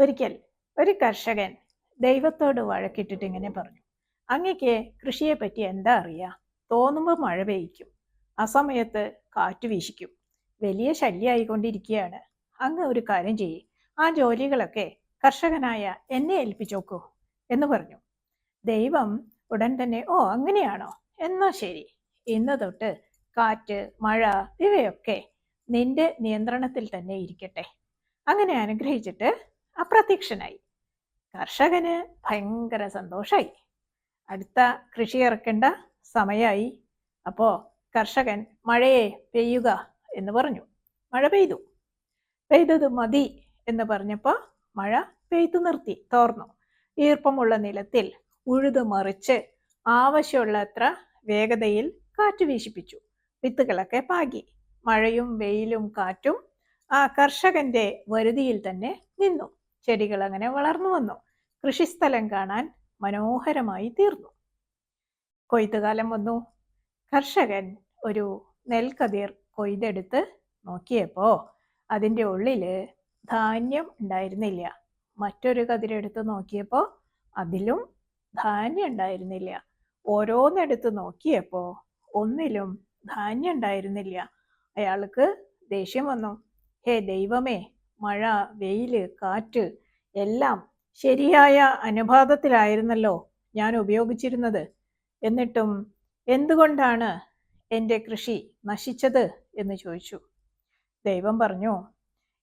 ഒരിക്കൽ ഒരു കർഷകൻ ദൈവത്തോട് വഴക്കിട്ടിട്ട് ഇങ്ങനെ പറഞ്ഞു. അങ്ങക്ക് കൃഷിയെ പറ്റി എന്താ അറിയാ? തോന്നുമ്പോൾ മഴ പെയ്യ്ക്കും. ആ സമയത്ത് കാറ്റ് വീശിക്കും. വലിയ ശല്യമായിക്കൊണ്ടിരിക്കുകയാണ് അങ്ങ് ഒരു കാര്യം ചെയ്യും. ആ ജോലികളൊക്കെ കർഷകനായ എന്നെ ഏൽപ്പിച്ചോക്കൂ എന്ന് പറഞ്ഞു. ദൈവം ഉടൻ തന്നെ ഓ അങ്ങനെയാണോ? എന്നാ ശരി. ഇന്ന് തൊട്ട് കാറ്റ് മഴ ഇവയൊക്കെ നിന്റെ നിയന്ത്രണത്തിൽ തന്നെ ഇരിക്കട്ടെ അങ്ങനെ അനുഗ്രഹിച്ചിട്ട് അപ്രത്യക്ഷനായി കർഷകന് ഭയങ്കര സന്തോഷമായി അടുത്ത കൃഷി ഇറക്കേണ്ട സമയമായി അപ്പോൾ കർഷകൻ മഴയെ പെയ്യുക എന്ന് പറഞ്ഞു. മഴ പെയ്തു. പെയ്തത് മതി എന്ന് പറഞ്ഞപ്പോൾ മഴ പെയ്തു നിർത്തി തോർന്നു. ഈർപ്പമുള്ള നിലത്തിൽ ഉഴുത് മറിച്ച് ആവശ്യമുള്ളത്ര വേഗതയിൽ കാറ്റ് വീശിപ്പിച്ചു. വിത്തുകളൊക്കെ പാകി. മഴയും വെയിലും കാറ്റും ആ കർഷകന്റെ വരുതിയിൽ തന്നെ നിന്നു. ചെടികൾ അങ്ങനെ വളർന്നു വന്നു. കൃഷിസ്ഥലം കാണാൻ മനോഹരമായി തീർന്നു. കൊയ്ത്തുകാലം വന്നു. കർഷകൻ ഒരു നെൽക്കതിർ കൊയ്തെടുത്ത് നോക്കിയപ്പോൾ അതിന്റെ ഉള്ളിൽ ധാന്യം ഉണ്ടായിരുന്നില്ല. മറ്റൊരു കതിരെടുത്ത് നോക്കിയപ്പോൾ അതിലും ധാന്യം ഉണ്ടായിരുന്നില്ല. ഓരോന്നെടുത്ത് നോക്കിയപ്പോൾ ഒന്നിലും ധാന്യം ഉണ്ടായിരുന്നില്ല. അയാൾക്ക് ദേഷ്യം വന്നു. ഹേ ദൈവമേ മഴ വെയിൽ കാറ്റ് എല്ലാം ശരിയായ അനുപാതത്തിലായിരുന്നല്ലോ ഞാൻ ഉപയോഗിച്ചിരുന്നത്. എന്നിട്ടും എന്തുകൊണ്ടാണ് എന്റെ കൃഷി നശിച്ചത് എന്ന് ചോദിച്ചു. ദൈവം പറഞ്ഞു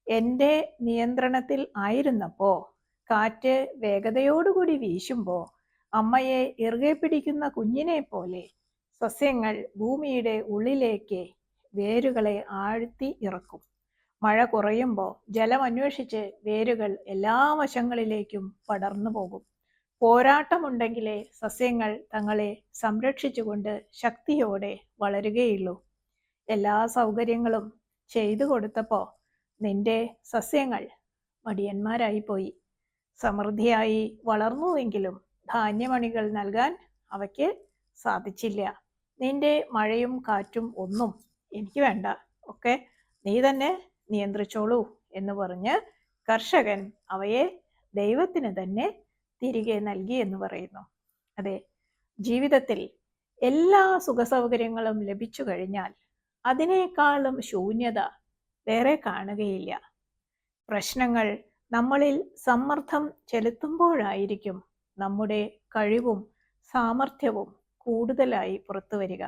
എന്റെ നിയന്ത്രണത്തിൽ ആയിരുന്നപ്പോൾ കാറ്റ് വേഗതയോടുകൂടി വീശുമ്പോൾ അമ്മയെ ഇറുകെ പിടിക്കുന്ന കുഞ്ഞിനെ പോലെ സസ്യങ്ങൾ ഭൂമിയുടെ ഉള്ളിലേക്ക് വേരുകളെ ആഴ്ത്തി ഇറക്കും. മഴ കുറയുമ്പോൾ ജലം അന്വേഷിച്ച് വേരുകൾ എല്ലാ വശങ്ങളിലേക്കും പടർന്നു പോകും. പോരാട്ടമുണ്ടെങ്കിലേ സസ്യങ്ങൾ തങ്ങളെ സംരക്ഷിച്ചുകൊണ്ട് ശക്തിയോടെ വളരുകയുള്ളൂ. എല്ലാ സൗകര്യങ്ങളും ചെയ്തു കൊടുത്തപ്പോൾ നിന്റെ സസ്യങ്ങൾ മടിയന്മാരായിപ്പോയി സമൃദ്ധിയായി വളർന്നുവെങ്കിലും ധാന്യമണികൾ നൽകാൻ അവയ്ക്ക് സാധിച്ചില്ല. നിന്റെ മഴയും കാറ്റും ഒന്നും എനിക്ക് വേണ്ട ഒക്കെ നീ തന്നെ നിയന്ത്രിച്ചോളൂ എന്ന് പറഞ്ഞ് കർഷകൻ അവയെ ദൈവത്തിന് തന്നെ തിരികെ നൽകി എന്ന് പറയുന്നു. അതെ ജീവിതത്തിൽ എല്ലാ സുഖസൗകര്യങ്ങളും ലഭിച്ചു കഴിഞ്ഞാൽ അതിനേക്കാളും ശൂന്യത വേറെ കാണുകയില്ല. പ്രശ്നങ്ങൾ നമ്മളിൽ സമ്മർദ്ദം ചെലുത്തുമ്പോഴായിരിക്കും നമ്മുടെ കഴിവും സാമർഥ്യവും കൂടുതലായി പുറത്തു വരിക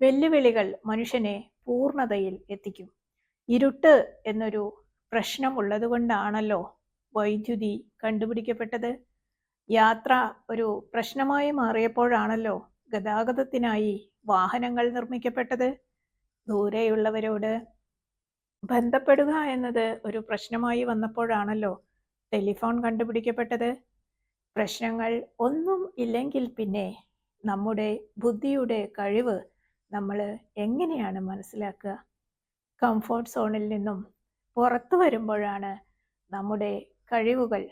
വെല്ലുവിളികൾ മനുഷ്യനെ പൂർണതയിൽ എത്തിക്കും. ഇരുട്ട് എന്നൊരു പ്രശ്നം ഉള്ളതുകൊണ്ടാണല്ലോ വൈദ്യുതി കണ്ടുപിടിക്കപ്പെട്ടത്. യാത്ര ഒരു പ്രശ്നമായി മാറിയപ്പോഴാണല്ലോ ഗതാഗതത്തിനായി വാഹനങ്ങൾ നിർമ്മിക്കപ്പെട്ടത്. ദൂരെയുള്ളവരോട് ബന്ധപ്പെടുക എന്നത് ഒരു പ്രശ്നമായി വന്നപ്പോഴാണല്ലോ ടെലിഫോൺ കണ്ടുപിടിക്കപ്പെട്ടത്. പ്രശ്നങ്ങൾ ഒന്നും ഇല്ലെങ്കിൽ പിന്നെ നമ്മുടെ ബുദ്ധിയുടെ കഴിവ് നമ്മൾ എങ്ങനെയാണ് മനസ്സിലാക്കുക? കംഫോർട്ട് സോണിൽ നിന്നും പുറത്തു വരുമ്പോഴാണ് നമ്മുടെ കഴിവുകൾ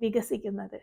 വികസിക്കുന്നത്.